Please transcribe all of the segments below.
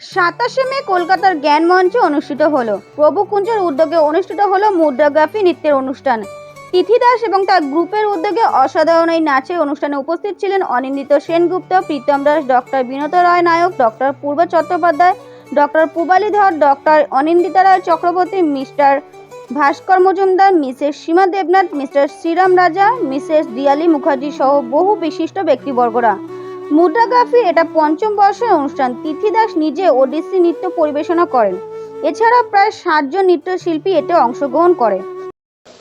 সাতাশে মে কলকাতার জ্ঞান মঞ্চে অনুষ্ঠিত হলো। প্রভু কুঞ্জের উদ্যোগে অনুষ্ঠিত হলো মুদ্রাগ্রাফি নৃত্যের অনুষ্ঠান। তিথি দাস এবং তার গ্রুপের উদ্যোগে অসাধারণ এই নাচের অনুষ্ঠানে উপস্থিত ছিলেন Anindita Sengupta, Pritam Das, doctor Binata Roy Nayak, doctor Purba Chattopadhyay, doctor Pubali Dhar doctor Anindita Roy Chakraborty, Mr Bhaskar Majumdar, Mrs Seema Debnath, Mr Sriram Raja, Mrs Diyali Mukherjee সহ বহু বিশিষ্ট ব্যক্তিবর্গরা। মুদ্রাগ্রাফির এটা পঞ্চম বর্ষের অনুষ্ঠান। তিথি দাস নিজে ওডিসি নৃত্য পরিবেশনা করেন। এছাড়া প্রায় ষাটজন নৃত্যশিল্পী এতে অংশগ্রহণ করে।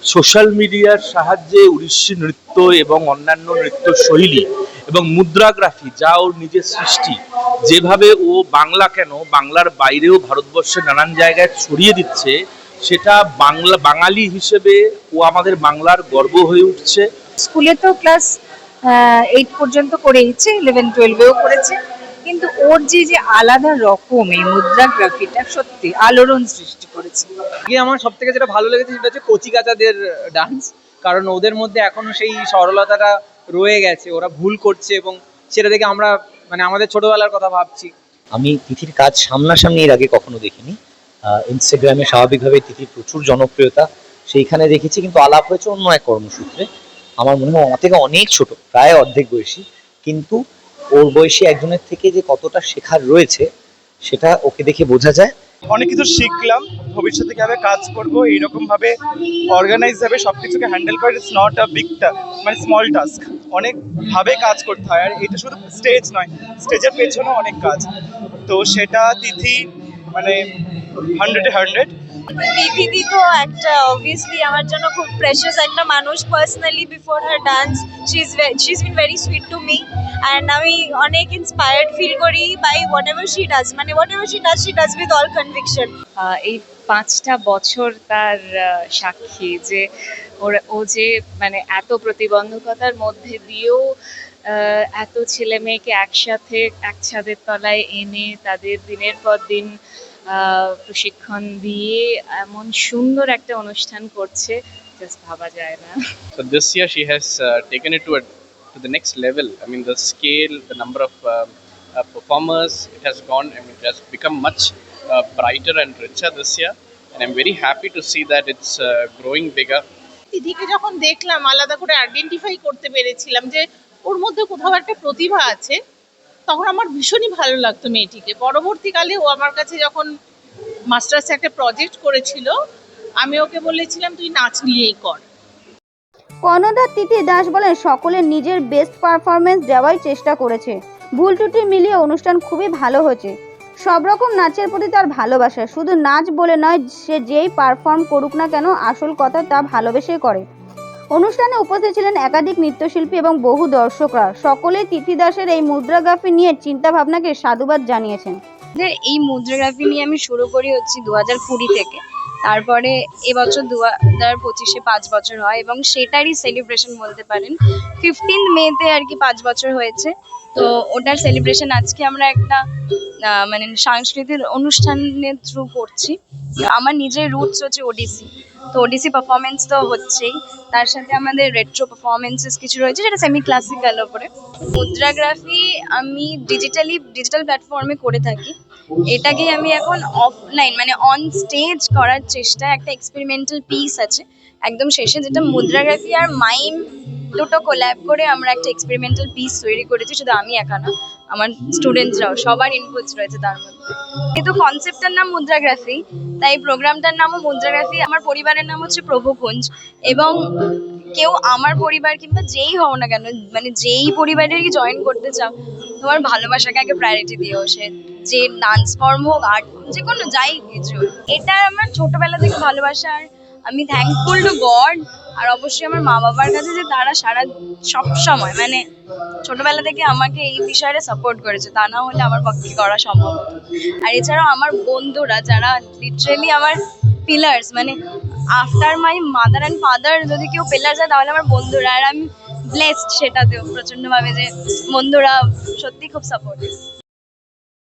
সোশ্যাল মিডিয়ার সাহায্যে উড়িষ্যি নৃত্য এবং অন্যান্য নৃত্য শৈলী এবং মুদ্রাগ্রাফি যা ওর নিজের সৃষ্টি যেভাবে ও বাংলা কেন বাংলার বাইরেও ভারতবর্ষের নানান জায়গায় ছড়িয়ে দিচ্ছে সেটা বাংলা বাঙালি হিসেবে ও আমাদের বাংলার গর্ব হয়ে উঠছে। স্কুলে তো ক্লাস এইট পর্যন্ত করেইছে ইলেভেন টুয়েলভেও করেছে। কিন্তু ওর যে যে আলাদা রকম এই মুদ্রাগ্রাফিটা সত্যি আলোড়ন সৃষ্টি করেছে। আগে আমার সব থেকে যেটা ভালো লেগেছে সেটা হচ্ছে কচি কাচাদের ডান্স কারণ ওদের মধ্যে এখনও সেই সরলতাটা রয়ে গেছে ওরা ভুল করছে এবং সেটা দেখে আমরা মানে আমাদের ছোটবেলার কথা ভাবছি। আমি তিথির কাজ সামনাসামনি এর আগে কখনো দেখিনি। ইনস্টাগ্রামে স্বাভাবিকভাবে তিথির প্রচুর জনপ্রিয়তা। সেইখানে দেখেছি কিন্তু আলাপ হয়েছে অন্য এক কর্মসূত্রে। আমার মনে হয় আমার থেকে অনেক ছোট, প্রায় অর্ধেক বয়সী। কিন্তু ওর বয়সী একজনের থেকে যে কতটা শেখার রয়েছে, সেটা ওকে দেখে বোঝা যায়। অনেক কিছু শিখলাম, ভবিষ্যতে কীভাবে কাজ করব এইরকম ভাবে অর্গানাইজ ভাবে সবকিছুকে হ্যান্ডেল করে ইটস নট আ বিগ মানে স্মল টাস্ক অনেক ভাবে কাজ করতে হয়, আর এটা শুধু স্টেজ নয় স্টেজের পেছনেও অনেক কাজ। তো সেটা তিথি মানে হান্ড্রেডে হান্ড্রেড দিদি তো একটা অবভিয়াসলি আমার জন্য খুব প্রেশাস একটা মানুষ personally before her dance she is she is been very sweet to me and আমি অনেক ইন্সপায়ার্ড ফিল করি by whatever she does মানে whatever she does she does with all conviction এই পাঁচটা বছর তার সাক্ষী যে ওর ও যে মানে এত প্রতিবন্ধকতার মধ্যে দিয়েও এত ছেলে মেয়েকে একসাথে এক ছাদের তলায় এনে তাদের দিনের পর দিন প্রশিক্ষণ দিয়ে এমন সুন্দর একটা অনুষ্ঠান করছে জাস্ট ভাবা যায় না। So this year she has taken to to the next level I mean the scale the number of performers it gone I mean it has brighter and richer this year am very happy to see that it's growing bigger দিদিকে যখন দেখলাম আলাদা করে identify করতে পেরেছিলাম যে ওর মধ্যে কোথাও একটা প্রতিভা আছে, তখন আমার ভীষণই ভালো লাগতো মেয়েটিকে। পরবর্তীকালে ও আমার কাছে যখন মাস্টার্স একটা প্রজেক্ট করেছিল, আমি ওকে বলেছিলাম, তুই নাচ নিয়েই কর। কর্ণধার তিথি দাস বলেন, সকলে নিজের বেস্ট পারফরমেন্স দেওয়ার চেষ্টা করেছে। ভুল ত্রুটি মিলিয়ে অনুষ্ঠান খুবই ভালো হয়েছে। সব রকম নাচের প্রতি তার ভালোবাসা। শুধু নাচ বলে নয়, সে যেই পারফর্ম করুক না কেন, আসল কথা তা ভালোবেসে করে। অনুষ্ঠানে উপস্থিত ছিলেন একাধিক নৃত্যশিল্পী এবং বহু দর্শকরা। সকলে তিথি দাসের এই মুদ্রাগ্রাফি নিয়ে চিন্তা ভাবনাকে সাধুবাদ জানিয়েছেন। এই মুদ্রাগ্রাফি নিয়ে আমি শুরু করি হচ্ছে দু হাজার কুড়ি থেকে। তারপরে এবছর দু হাজার পঁচিশে পাঁচ বছর হয় এবং সেটারই সেলিব্রেশন বলতে পারেন। ফিফটিন মেতে আর কি পাঁচ বছর হয়েছে। তো ওটার সেলিব্রেশন আজকে আমরা একটা মানে সাংস্কৃতিক অনুষ্ঠানের থ্রু করছি। আমার নিজের রুটস হচ্ছে ওডিসি তো ওডিসি পারফরমেন্স তো হচ্ছেই। তার সাথে আমাদের রেট্রো পারফরমেন্সেস কিছু রয়েছে, যেটা সেমি ক্লাসিক্যাল ওপরে। মুদ্রাগ্রাফি আমি ডিজিটালি ডিজিটাল প্ল্যাটফর্মে করে থাকি। এটাকে আমি এখন অফলাইন মানে অন স্টেজ করার চেষ্টা একটা এক্সপেরিমেন্টাল পিস আছে। একদম শেষে যেটা মুদ্রাগ্রাফি আর মাইম দুটো কোল্যাব করে আমরা একটা এক্সপেরিমেন্টাল পিস তৈরি করেছি, শুধু আমি একা না, আমার স্টুডেন্টসরাও সবার ইনপুটস রয়েছে তার মধ্যে। কিন্তু কনসেপ্টটার নাম মুদ্রাগ্রাফি, তাই প্রোগ্রামটার নামও মুদ্রাগ্রাফি, আমার পরিবারের নাম হচ্ছে প্রভুকুঞ্জ, এবং কেউ আমার পরিবার কিংবা যেই হও না কেন মানে যেই পরিবারের পরিবারেরই জয়েন করতে চাও, তোমার ভালোবাসাকে আগে প্রায়োরিটি দিও, সে যে ডান্স ফর্ম হোক আর্ট যে কোনো যাই কিছু এটা আমার ছোটবেলা থেকে ভালোবাসা, আর আমি থ্যাঙ্কফুল টু গড আর অবশ্যই আমার মা বাবার কাছে যে তারা সারা সব সময় মানে ছোটবেলা থেকে আমাকে এই বিষয়ে সাপোর্ট করেছে, তা না হলে আমার পক্ষে করা সম্ভব আর এছাড়াও আমার বন্ধুরা যারা লিটারেলি আমার পিলার্স মানে after my mother and father যদি কেউ পিলার যায় তাহলে আমার বন্ধুরা, আর আমি ব্লেসড সেটাতেও প্রচণ্ডভাবে যে বন্ধুরা সত্যি খুব সাপোর্টিভ